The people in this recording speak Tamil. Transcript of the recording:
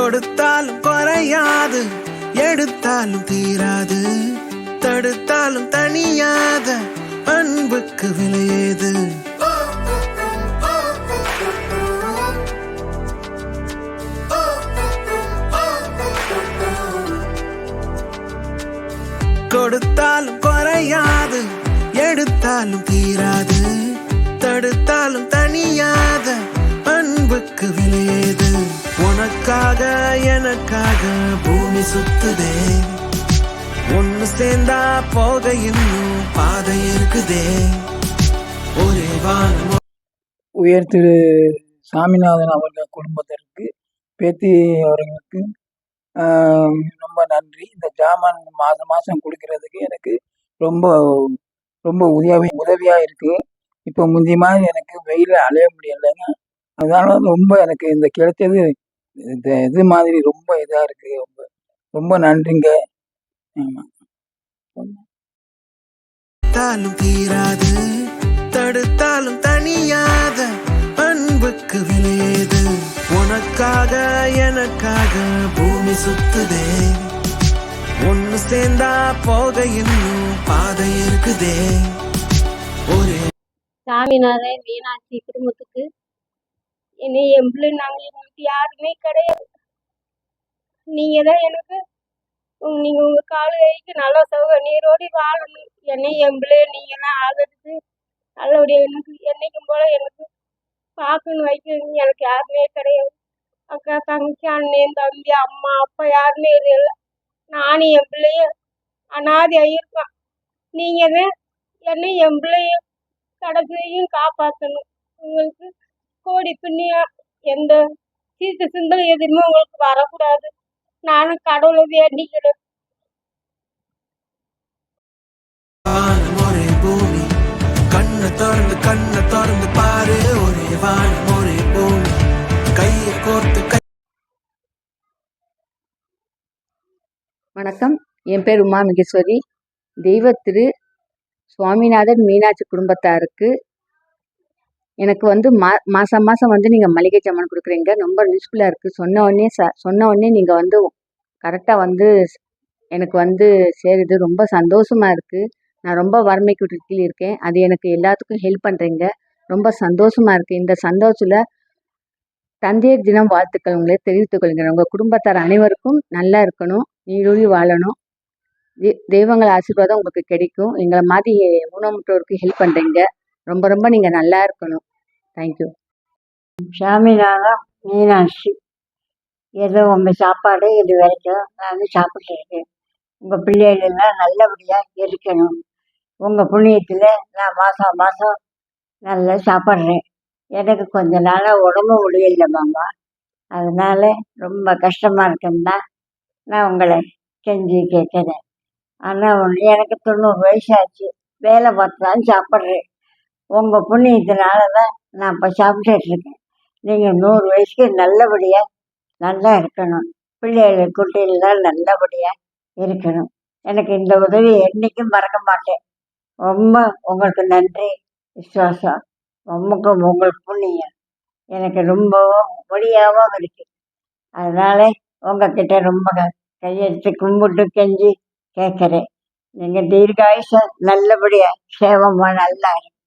கொடுத்தாலும் குறையாது எடுத்தாலும் தீராது தடுத்தாலும் தனியாத அன்புக்கு விலையேது. கொடுத்தாலும் குறையாது எடுத்தாலும் தீ உனக்காக எனக்காக பூமி சுத்துதே. ஒன்னு சேர்ந்தா போக இன்னும் பாதை இருக்குதே. ஒரே வானம் உயர் திரு சாமிநாதன் அவர்கள் குடும்பத்திற்கு பேத்தி அவர்களுக்கு ஆஹ், ரொம்ப நன்றி. இந்த ஜாமான் மாதம் மாதம் கொடுக்கறதுக்கு எனக்கு ரொம்ப ரொம்ப உதவி உதவியாக இருக்குது இப்போ முந்தி மாதிரி எனக்கு வெயிலில் அலைய முடியலைங்க. அதனால ரொம்ப எனக்கு இந்த கிடைத்தது இந்த இது மாதிரி ரொம்ப இதாக இருக்குது ரொம்ப ரொம்ப நன்றிங்க. ஆமாம் தீராது தடுத்தாலும் தனியாத அன்புக்கு விலையேது. உனக்காக எனக்காக பூமி சுத்துதே. ஒன்னு சேர்ந்தா போக இன்னும் பாதை இருக்குதே. ஒரே சாமிநாதன் மீனாட்சி குடும்பத்துக்கு என்னை என் நாங்கள் எங்களுக்கு யாருமே கிடையாது. நீங்கள் தான் எனக்கு நீங்கள் உங்கள் உங்க நல்லா நல்ல சௌக நீரோடி வாழணும். என்னை என் பிள்ளைய தான் ஆதரித்து நல்லபடியாக எனக்கு என்னைக்கும் போல எனக்கு பார்க்கணும் வைக்கணும். எனக்கு யாருமே கிடையாது. அக்கா தங்கச்சி அண்ணன் தம்பி அம்மா அப்பா யாருமே இல்லை. நானும் என் பிள்ளைய அனாதையாக இருக்கான் நீங்கள் தான் என்னை என் பிள்ளைய கடைசியையும் காப்பாற்றணும் உங்களுக்கு கோடி புண்ணியம் எந்த தீர்க்க சிந்தனை எதுவுமே உங்களுக்கு வரக்கூடாது. நானும் கடவுளை வேண்டிக்கிறேன் கண்ணை திறந்து கண்ணை திறந்து பாரு. ஒரே வானம் ஒரே பூமி. கையை கோர்த்து கை வணக்கம். என் பேர் உமா மகேஸ்வரி தெய்வத்திரு சுவாமிநாதன் மீனாட்சி குடும்பத்தாருக்கு எனக்கு வந்து மா மாதம் மாதம் வந்து நீங்கள் மளிகை சாமான் கொடுக்குறீங்க. ரொம்ப யூஸ்ஃபுல்லாக இருக்குது சொன்ன உடனே ச சொன்ன உடனே நீங்கள் வந்து கரெக்டாக வந்து எனக்கு வந்து சேருது. ரொம்ப சந்தோஷமாக இருக்குது நான் ரொம்ப வறுமை கீழ் இருக்கேன். அது எனக்கு எல்லாத்துக்கும் ஹெல்ப் பண்ணுறீங்க ரொம்ப சந்தோஷமாக இருக்குது இந்த சந்தோஷத்தில் தந்தையர் தினம் வாழ்த்துக்கள். உங்களை தெரிவித்துக் கொள்கிறேன். உங்கள் குடும்பத்தார் அனைவருக்கும் நல்லா இருக்கணும். நீடூழி வாழணும். தெ- தெய்வங்கள் ஆசீர்வாதம் உங்களுக்கு கிடைக்கும். எங்களை மாதிரி ஊனமுற்றோருக்கு ஹெல்ப் பண்ணுறீங்க ரொம்ப ரொம்ப நீங்கள் நல்லா இருக்கணும். தேங்க்யூ சாமிநாதம் மீனாட்சி ஏதோ உங்கள் சாப்பாடு இது வரைக்கும் நான் சாப்பிட்ருக்கேன் உங்கள் பிள்ளைகளெல்லாம் நல்லபடியாக இருக்கணும். உங்கள் புண்ணியத்தில் நான் மாதம் மாதம் நல்லா சாப்பிட்றேன். எனக்கு கொஞ்ச நாளாக உடம்பு முடியல மாமா. அதனால் ரொம்ப கஷ்டமாக இருக்குன்னா நான் உங்களை கெஞ்சி கேட்குறேன் ஆனால் ஒன்று எனக்கு தொண்ணூறு வயசாச்சு வேலை பார்த்து தான் சாப்பிட்றேன். உங்கள் புண்ணியத்தினால தான் நான் இப்போ சாப்பிட்டுட்டு இருக்கேன். நீங்கள் நூறு வயசுக்கு நல்லபடியாக நல்லா இருக்கணும். பிள்ளைகள் குட்டிகள்லாம் நல்லபடியாக இருக்கணும். எனக்கு இந்த உதவி என்றைக்கும் மறக்க மாட்டேன். ரொம்ப உங்களுக்கு நன்றி விசுவாசம். ரொம்ப உங்களுக்கு புண்ணியம். எனக்கு ரொம்பவும் முடியாமல் இருக்கு. அதனால உங்ககிட்ட ரொம்ப கையெழுத்து கையெடுத்து கும்பிட்டு கெஞ்சி கேட்குறேன் நீங்கள் தீர்காயுஷம் நல்லபடியாக சேவமாக நல்லா இருக்கு